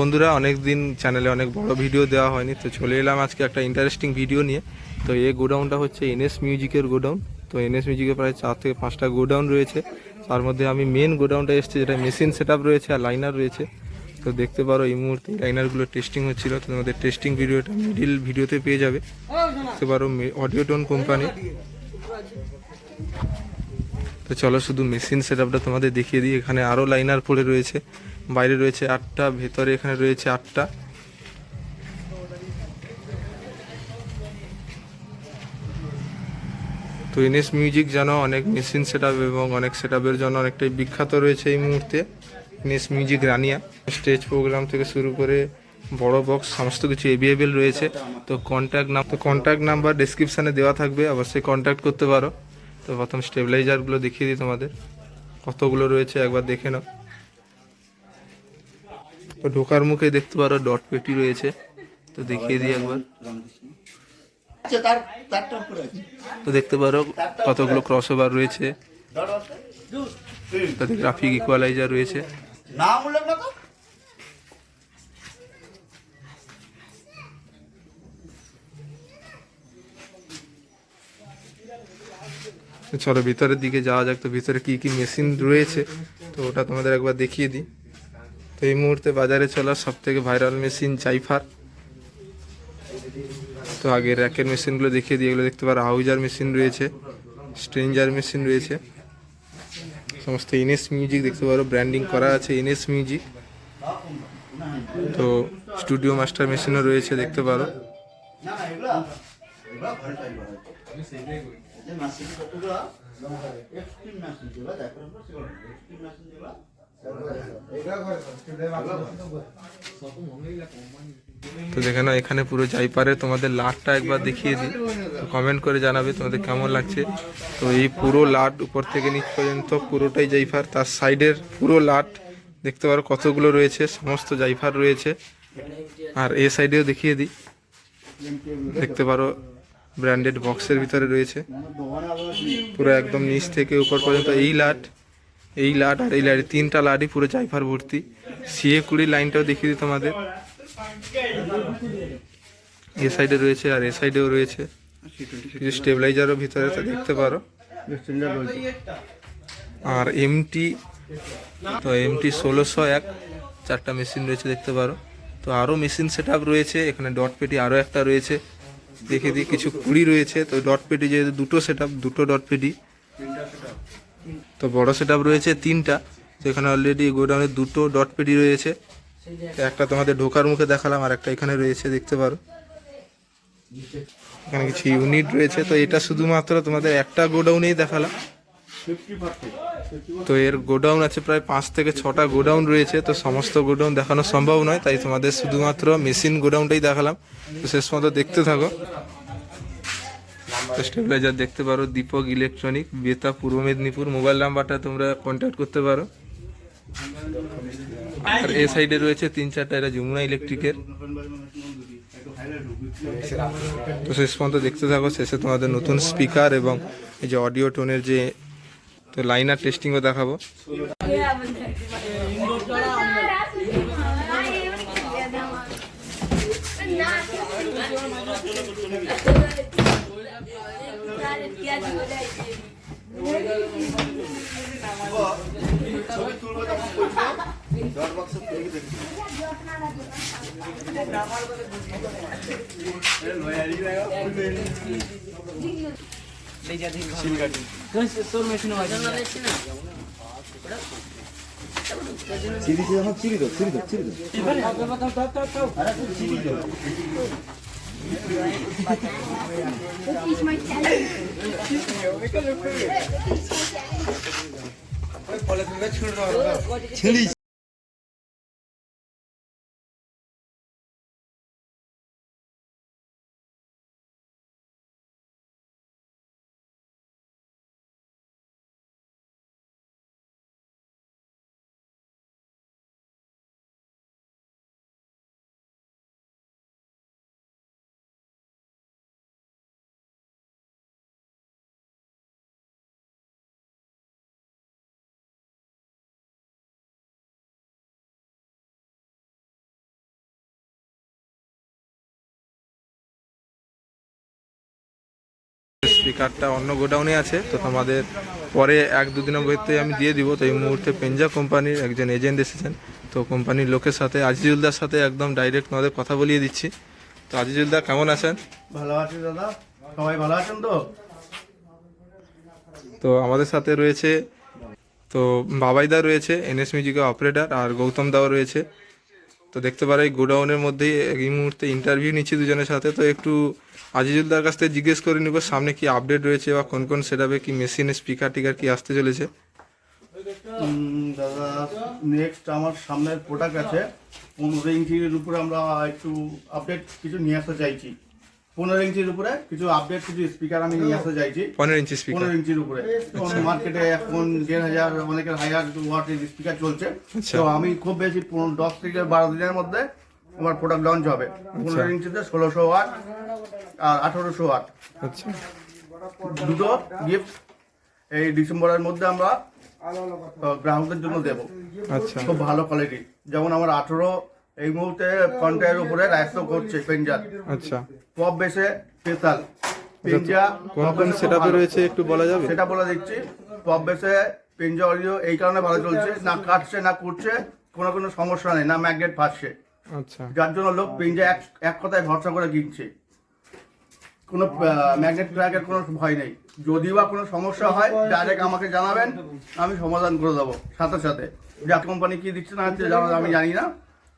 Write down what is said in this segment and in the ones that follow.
বন্ধুরা অনেক দিন চ্যানেলে অনেক বড় ভিডিও দেওয়া হয়নি, তো চলে এলাম আজকে একটা ইন্টারেস্টিং ভিডিও নিয়ে। তো এই গোডাউনটা হচ্ছে এনএস মিউজিকের গোডাউন। তো এনএস মিউজিকের প্রায় চার থেকে পাঁচটা গোডাউন রয়েছে। তার মধ্যে আমি মেন গোডাউনটা এসেছি, যেটা মেশিন সেট রয়েছে আর লাইনার রয়েছে। তো দেখতে পারো এই মুহূর্তে লাইনারগুলো টেস্টিং হচ্ছিল। তোমাদের টেস্টিং ভিডিওটা মিডিল ভিডিওতে পেয়ে যাবে। দেখতে পারো অডিওটোন কোম্পানি তো চলো শুধু মেশিন সেটআপটা তোমাদের দেখিয়ে দিই। এখানে আরও লাইনার পড়ে রয়েছে। বাইরে রয়েছে আটটা, ভেতরে এখানে রয়েছে আটটা। তো এনএস মিউজিক যেন অনেক মেশিন সেটআপ এবং অনেক সেটআপের জন্য অনেকটাই বিখ্যাত রয়েছে এই মুহূর্তে এনএস মিউজিক রানিয়া। স্টেজ প্রোগ্রাম থেকে শুরু করে বড় বক্স সমস্ত কিছু এভেলেবেল রয়েছে। তো কন্ট্যাক্ট নাম তো কন্ট্যাক্ট নাম্বার ডেসক্রিপশানে দেওয়া থাকবে, অবশ্যই কন্ট্যাক্ট করতে পারো। তো প্রথম স্টেবিলাইজারগুলো দেখিয়ে দিই তোমাদের। কতগুলো রয়েছে একবার দেখে নাও। তো ঢোকার মুখে দেখতে পারো ডট পেটি রয়েছে। তো দেখিয়ে দিই একবার। আচ্ছা তো দেখতে পারো কতগুলো ক্রস ওভার রয়েছে। তাতে গ্রাফিক ইকুয়ালাইজার রয়েছে। চলো ভিতরের দিকে যাওয়া যাক। তো ভিতরে কি কি মেশিন রয়েছে তো ওটা তোমাদের একবার দেখিয়ে দিই। তো এই মুহূর্তে বাজারে চলা সব থেকে ভাইরাল মেশিন জাইফার তো আগে র্যাকের মেশিনগুলো দেখিয়ে দিয়ে এগুলো দেখতে পারো হাউজার মেশিন রয়েছে স্ট্রেঞ্জার মেশিন রয়েছে। সমস্ত এনএস মিউজিক দেখতে পারো ব্র্যান্ডিং করা আছে এনএস মিউজিক তো স্টুডিও মাস্টার মেশিনও রয়েছে দেখতে পারো। মেশিন তো দেখে নাও এখানে পুরো জাইপারে তোমাদের লাটটা একবার দেখিয়ে দিই। তো কমেন্ট করে জানাবে তোমাদের কেমন লাগছে। তো এই পুরো লাট উপর থেকে নিচ পর্যন্ত পুরোটাই জাইফার। তার সাইডের পুরো লাট দেখতে পারো কতগুলো রয়েছে, সমস্ত জাইফার রয়েছে। আর এ সাইডেও দেখিয়ে দিই। দেখতে পারো ব্র্যান্ডেড বক্সের ভিতরে রয়েছে। পুরো একদম নিচ থেকে উপর পর্যন্ত এই লাট। এই লাট আর এই লাট তিনটা লাটই পুরো জাইফার ভর্তি। সিএ কুড়ি লাইনটাও দেখিয়ে দিই তোমাদের। এ সাইডে রয়েছে আর এ সাইডেও রয়েছে। কিছু স্টেবিলাইজারও ভিতরে তো দেখতে পারো। আর এমটি, তো এমটি ষোলোশো এক, চারটা মেশিন রয়েছে, দেখতে পারো। তো আরও মেশিন সেট রয়েছে, এখানে ডট পেটি আরও একটা রয়েছে। দেখে দিই, কিছু কুড়ি রয়েছে, তো ডট পেটি যেহেতু দুটো সেট দুটো ডট পেটি। তো বড় সেট রয়েছে তিনটা, তো এখানে অলরেডি গোডাউনে দুটো ডট পেটি রয়েছে। একটা তোমাদের ঢোকার মুখে দেখালাম, আর একটা এখানে রয়েছে, দেখতে পারো। এখানে কিছু ইউনিট রয়েছে, তো এটা শুধুমাত্র তোমাদের একটা গোডাউনেই দেখালাম। তো এর গোডাউন আছে প্রায় পাঁচ থেকে ছটা গোডাউন রয়েছে, তো সমস্ত গোডাউন দেখানো সম্ভব নয়, তাই তোমাদের শুধুমাত্র মেশিন গোডাউনটাই দেখালাম। তো শেষ পর্যন্ত দেখতে থাকো। স্টেবিলাইজার দেখতে পারো দীপক ইলেকট্রনিক বেতা পূর্ব মেদিনীপুর মোবাইল নাম্বারটা তোমরা কন্ট্যাক্ট করতে পারো। আর এ সাইডে রয়েছে তিন চারটা এটা যমুনা ইলেকট্রিকের তো শেষ পর্যন্ত দেখতে থাকো, শেষে তোমাদের নতুন স্পিকার এবং এই যে অডিও টোনের যে, তো লাইনার টেস্টিংও দেখাবো। ছবি তুলবো তখন বলব ডট বক্সে খুলে দেখি চিরি চিরি আমার চিরি দাও চিরি দাও চিরি দাও স্পিকারটা অন্য গোডাউনে আছে তো তোমাদের পরে এক দুদিনের মধ্যে আমি দিয়ে দিব। তো এই মুহূর্তে পেঞ্জা কোম্পানির একজন এজেন্ট এসেছেন। তো কোম্পানির লোকের সাথে আজিজুলদার সাথে একদম ডাইরেক্ট তোমাদের কথা বলিয়ে দিচ্ছি। তো আজিজুলদা কেমন আছেন? ভালো আছি দাদা। সবাই ভালো আছেন তো? তো আমাদের সাথে রয়েছে তো বাবাইদা রয়েছে এনএস মিউজিকের অপারেটর আর গৌতম দাও রয়েছে। তো দেখতে পারে গোডাউনের মধ্যেই এই মুহূর্তে ইন্টারভিউ নিচ্ছি দুজনের সাথে। তো একটু আজিজুলদার কাছ থেকে জিজ্ঞেস করে নিব, সামনে কি আপডেট রয়েছে বা কোন কোন সেটাবে কি মেশিনের স্পিকার টিকার কি আসতে চলেছে? দাদা নেক্সট আমার সামনের প্রোডাক্ট আছে। পনেরো ইঞ্চির উপরে আমরা একটু আপডেট কিছু নিয়ে আসতে চাইছি। পনেরো ইঞ্চির উপরে কিছু আপডেট কিছু স্পিকার আমি নিয়ে আসতে চাইছি। পনেরো ইঞ্চি স্পিকার পনেরো ইঞ্চির উপরে। মার্কেটে এখন দেড় হাজার অনেকের হাজার ওয়াটের স্পিকার চলছে। আচ্ছা। তো আমি খুব বেশি পনেরো- দশ থেকে বারো দিনের মধ্যে আমার প্রোডাক্ট লঞ্চ হবে। পনেরো ইঞ্চিতে ষোলোশো ওয়াট আর আঠারোশো ওয়াট আচ্ছা। দুটো গিফট এই ডিসেম্বরের মধ্যে আমরা গ্রাহকদের জন্য দেব। আচ্ছা। খুব ভালো কোয়ালিটি যেমন আমার আঠেরো এই মুহূর্তে কন্টের উপরে রায়স্ত করছে পেঞ্জার আচ্ছা। পপ বেসে স্পেশাল পেঞ্জা কোন কোন সেটাপে রয়েছে একটু বলা যাবে? সেটা বলে দিচ্ছি। পপ বেসে পেঞ্জা অডিও এই কারণে ভালো চলছে না কাটছে না কুটছে কোনো কোনো সমস্যা নেই না ম্যাগনেট ফাটছে। আচ্ছা। যার জন্য লোক পেঞ্জা এক এক কথায় ভরসা করে কিনছে। কোনো ম্যাগনেট ক্র্যাকের কোনো ভয় নেই। যদি বা কোনো সমস্যা হয় ডাইরেক্ট আমাকে জানাবেন আমি সমাধান করে দেবো। সাথে সাথে। যা কোম্পানি কি দিচ্ছে না হচ্ছে আমি জানি না।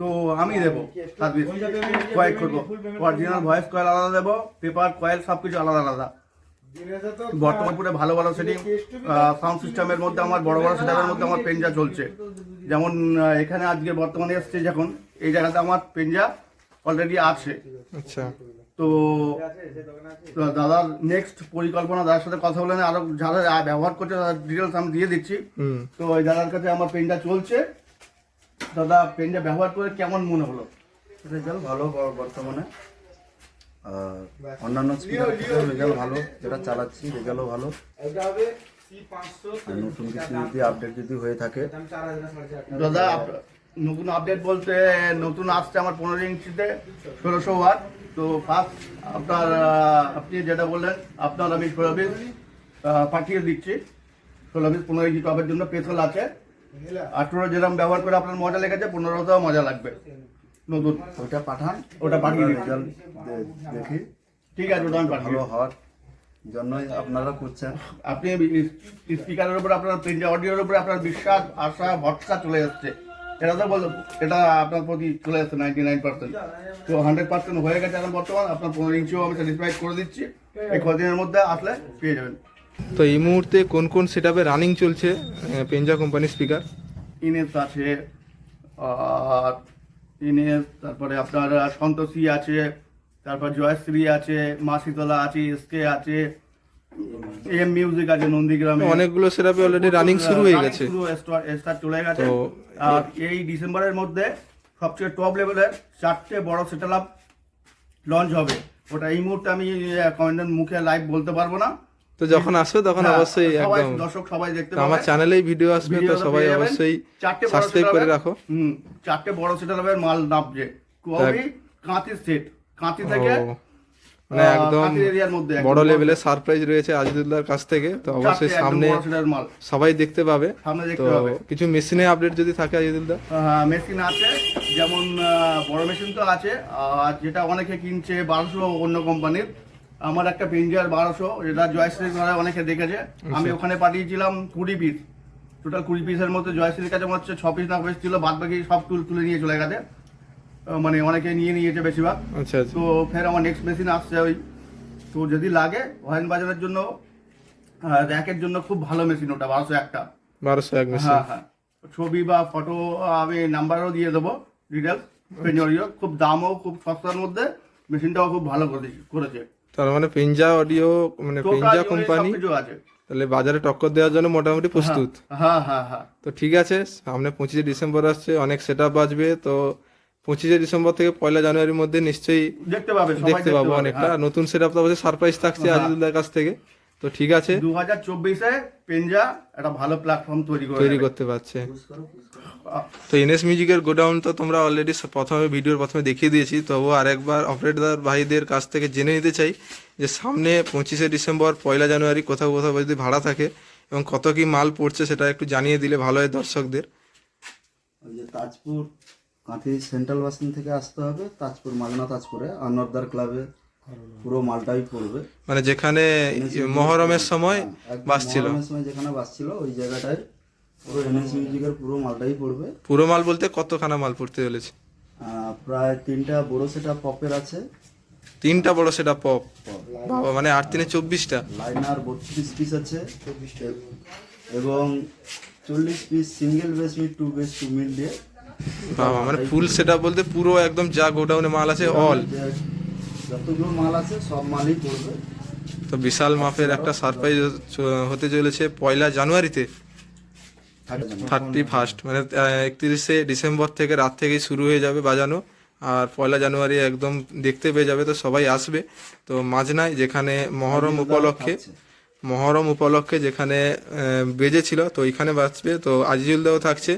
তো আমি দেবো সার্ভিস। কয়েক করব। অরিজিনাল ভয়েস কয়েল আলাদা দেবো পেপার কয়েল সব কিছু আলাদা। আলাদা বর্তমানপুরে ভালো ভালো সেটিং সাউন্ড সিস্টেমের মধ্যে আমার বড় বড় সেটাপের মধ্যে আমার পেঞ্জা চলছে। যেমন এখানে আজকে বর্তমানে এসছে যখন এই জায়গাতে আমার পেঞ্জা অলরেডি আছে। আচ্ছা। তো তো দাদার নেক্সট পরিকল্পনা দাদার সাথে কথা বলে আরও যারা ব্যবহার করছে তাদের ডিটেলস আমি দিয়ে দিচ্ছি। তো ওই দাদার কাছে আমার পেনটা চলছে দাদা, পেনটা ব্যবহার করে কেমন মনে হলো? রেজাল্ট ভালো বর্তমানে। অন্যান্য রেজাল্ট ভালো, যেটা চালাচ্ছি রেজাল্টও ভালো। নতুন কিছু যদি আপডেট যদি হয়ে থাকে। দাদা নতুন আপডেট বলতে, নতুন আসছে আমার পনেরো ইঞ্চিতে, ষোলোশো ওয়াট তো ফার্স্ট আপনার আপনি যেটা বললেন, আপনার আমি ষোলো পিস পাঠিয়ে দিচ্ছি। ষোলো পিস পনেরো ইঞ্চি টপের জন্য পেছল আছে। আঠেরো যেরকম ব্যবহার করে আপনার মজা লেগেছে পনেরোতেও মজা লাগবে। নতুন। ওইটা পাঠান ওটা পাঠিয়ে রেজাল্ট দেখি। ঠিক আছে ওটা আমি হওয়ার জন্যই আপনারা করছেন। আপনি স্পিকারের উপরে আপনার প্রিন্ট অডিওর উপরে আপনার বিশ্বাস আশা ভরসা চলে যাচ্ছে। এটা তো বল এটা আপনার প্রতি চলে যাচ্ছে নাইনটি নাইন পার্সেন্ট তো হান্ড্রেড পার্সেন্ট হয়ে গেছে এখন বর্তমান আপনার পনেরো ইঞ্চিও আমি স্যাটিসফাইড করে দিচ্ছি। এই কদিনের মধ্যে আসলে পেয়ে যাবেন। তো এই মুহূর্তে কোন কোন সেটাপে রানিং চলছে পেঞ্জা কোম্পানির স্পিকার ইনেস আছে আর ইনেস তারপরে আপনার সন্তোষী আছে তারপর জয়শ্রী আছে মাসিতলা আছে এসকে আছে এম মিউজিক আছে নন্দীগ্রামে। অনেকগুলো সেটাপে অলরেডি রানিং শুরু হয়ে গেছে। শুরু start চলে গেছে। আর এই ডিসেম্বরের মধ্যে সবচেয়ে টপ লেভেলের চারটে বড় সেটেল আপ লঞ্চ হবে। ওটা এই মুহূর্তে আমি মুখে লাইভ বলতে পারব না। তো যখন আসবে তখন হ্যাঁ, অবশ্যই একদম দর্শক সবাই দেখতে তো আমার চ্যানেলেই ভিডিও আসবে তো সবাই অবশ্যই সাবস্ক্রাইব করে রাখো। হুম চারটে বড় সেটেলের মাল নামছে। খুবই কাঁতির সেট কাঁতি থেকে মানে একদম এরিয়ার মধ্যে বড় লেভেলের সারপ্রাইজ রয়েছে আজিদুল্লাহর কাছ থেকে তো অবশ্যই সামনে সবাই দেখতে পাবে। সামনে তো দেখতে পাবে। কিছু মেশিনে আপডেট যদি থাকে আজিদুল্লাহ? মেশিন আছে। যেমন বড় মেশিন তো আছে। আর যেটা অনেকে কিনছে বারোশো অন্য কোম্পানির আমার একটা পেঞ্জার বারোশো যেটা জয়শ্রী করে অনেকে দেখেছে। আমি ওখানে পাঠিয়েছিলাম কুড়ি পিস টোটাল কুড়ি পিসের মধ্যে জয়শ্রীর কাছে আমার হচ্ছে ছ পিস না পিস ছিল বাদ বাকি সব তুল তুলে নিয়ে চলে গেছে। মানে অনেকে নিয়ে নিয়েছে বেশিরভাগ। আচ্ছা আচ্ছা। তো ফের আমার নেক্সট মেশিন আসছে ওই। তো যদি লাগে ওয়াইন বাজারের জন্য র্যাকের জন্য খুব ভালো মেশিন ওটা বারোশো একটা। বারোশো এক হ্যাঁ হ্যাঁ। ছবি বা ফটো আমি নাম্বারও দিয়ে দেবো ডিটেলস খুব দামও খুব সস্তার মধ্যে মেশিনটাও খুব ভালো করেছে। তার মানে পেঞ্জা অডিও মানে পেঞ্জা কোম্পানি তাহলে বাজারে টক্কর দেওয়ার জন্য মোটামুটি প্রস্তুত। হ্যাঁ হ্যাঁ হ্যাঁ। তো ঠিক আছে সামনে পঁচিশে ডিসেম্বর আসছে অনেক সেট আপ বাজবে তো পঁচিশে ডিসেম্বর থেকে পয়লা জানুয়ারির মধ্যে নিশ্চয়ই দেখতে পাবে দেখতে পাবো অনেকটা। হ্যাঁ। নতুন সেট আপ তো অবশ্যই সারপ্রাইজ থাকছে হ্যাঁ। কাছ থেকে। তো ঠিক আছে। দু হাজার চব্বিশে পেঞ্জা একটা ভালো প্ল্যাটফর্ম তৈরি তৈরি করতে পারছে। তো এনএস মিউজিকের গোডাউন তো তোমরা অলরেডি প্রথমে ভিডিওর প্রথমে দেখিয়ে দিয়েছি। তবুও আরেকবার অপারেটর ভাইদের কাছ থেকে জেনে নিতে চাই যে সামনে পঁচিশে ডিসেম্বর পয়লা জানুয়ারি কোথাও কোথাও যদি ভাড়া থাকে এবং কত কি মাল পড়ছে সেটা একটু জানিয়ে দিলে ভালো হয় দর্শকদের। ওই যে তাজপুর কাঁথি সেন্ট্রাল বাসিন থেকে আসতে হবে তাজপুর মালনা তাজপুরে। আনোয়ারদার ক্লাবে পুরো মালটাই পড়বে। মানে যেখানে মহরমের সময় হ্যাঁ, বাস ছিল। মহরমের সময় যেখানে বাস ছিল ওই জায়গাটায় পুরো এনএস মিউজিকের পুরো মালটাই পড়বে। পুরো মাল বলতে কতখানা মাল পড়তে চলেছে? প্রায় তিনটা বড় সেটা পপের আছে। তিনটা বড় সেটা পপ বাবা মানে আট তিনে চব্বিশটা? লাইনার বত্রিশ পিস আছে। এবং চল্লিশ piece single base meat two base two meal দিয়ে। বাবা মানে ফুল সেটা বলতে পুরো একদম যা গোডাউনে মাল আছে অল যতগুলো মাল আছে সব মালই পড়বে। তো বিশাল মাপের একটা সারপ্রাইজ হতে চলেছে পয়লা জানুয়ারিতে। থার্টি ফার্স্ট মানে একত্রিশে ডিসেম্বর থেকে রাত থেকেই শুরু হয়ে যাবে বাজানো। আর পয়লা জানুয়ারি একদম দেখতে পেয়ে যাবে তো সবাই আসবে। তো মাঝনায় যেখানে মহরম উপলক্ষে মহরম উপলক্ষে যেখানে বেজেছিল তো এখানে বাঁচবে তো আজিজুলদাও থাকছে।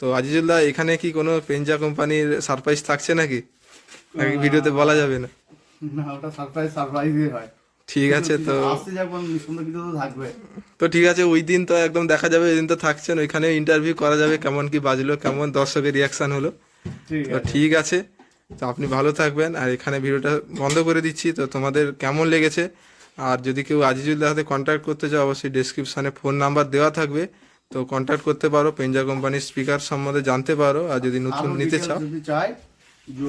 তো আজিজুলদা এখানে কি কোনো পেঞ্জা কোম্পানির সারপ্রাইজ থাকছে নাকি? নাকি ভিডিওতে বলা যাবে না? না ওটা সারপ্রাইজ সারপ্রাইজই হয়। ঠিক আছে তো। তো ঠিক আছে ওই দিন তো একদম দেখা যাবে ওই দিন তো থাকছেন ওইখানে ইন্টারভিউ করা যাবে কেমন কি বাজলো কেমন দর্শকের রিয়াকশন হলো। তো ঠিক আছে তো আপনি ভালো থাকবেন আর এখানে ভিডিওটা বন্ধ করে দিচ্ছি তো তোমাদের কেমন লেগেছে? আর যদি কেউ আজিজুল্লাহ সাথে কন্ট্যাক্ট করতে চাও অবশ্যই ডেসক্রিপশানে ফোন নাম্বার দেওয়া থাকবে। তো কন্ট্যাক্ট করতে পারো পেঞ্জা কোম্পানির স্পিকার সম্বন্ধে জানতে পারো আর যদি নতুন নিতে চাও। যদি চাই যে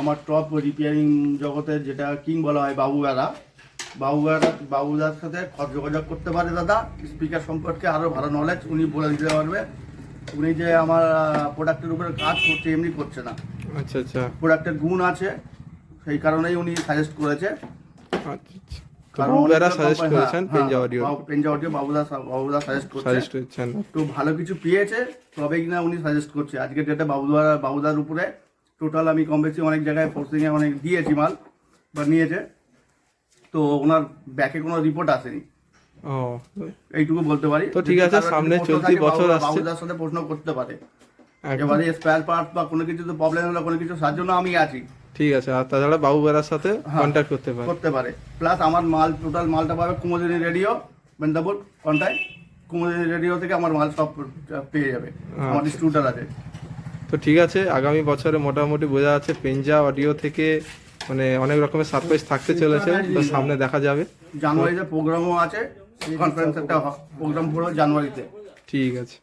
আমার টপ রিপেয়ারিং জগতের যেটা কিং বলা হয় বাবু বাবুগারা বাবুগারা বাবুদার সাথে যোগাযোগ করতে পারে দাদা। স্পিকার সম্পর্কে আরও ভালো নলেজ উনি বলে দিতে পারবে। উনি যে আমার প্রোডাক্টের উপরে কাজ করছে এমনি করছে না। আচ্ছা আচ্ছা। প্রোডাক্টের গুণ আছে সেই কারণেই উনি সাজেস্ট করেছে। তো বুবেরা ভালো কিছু পেয়েছে তবে কিনা উনি সাজেস্ট করছে। আজকের ডেটে বাবুদার বাবুদার উপরে টোটাল আমি কম বেশি অনেক জায়গায় ফোর্সিংয়ে অনেক দিয়েছি মাল বা নিয়েছে। তো ওনার ব্যাকে কোনো রিপোর্ট আসেনি। ও। এইটুকু বলতে পারি। তো ঠিক আছে, সামনে চলতি বছর আসছে। বাবুদার সাথে প্রশ্ন করতে পারে। এবারে স্পেয়ার পার্ট বা কোনো কিছু তো প্রবলেম হলো কোনো কিছু সাহায্য না আমি আছি। ঠিক আছে আর তাছাড়া বাবু বেড়ার সাথে। কন্ট্যাক্ট করতে পারে। করতে পারে। প্লাস আমার মাল টোটাল মালটা পাবে কুমোদিনী রেডিও মেন্দাপুর কন্টাই কুমোদিনী রেডিও থেকে আমার মাল সব পেয়ে যাবে। আমার ডিস্ট্রিবিউটার আছে। তো ঠিক আছে আগামী বছরে মোটামুটি বোঝা যাচ্ছে পেঞ্জা অডিও থেকে মানে অনেক রকমের সারপ্রাইজ থাকতে চলেছে তো সামনে দেখা যাবে। জানুয়ারিতে প্রোগ্রামও আছে কনফারেন্স একটা প্রোগ্রাম পুরো জানুয়ারিতে। ঠিক আছে।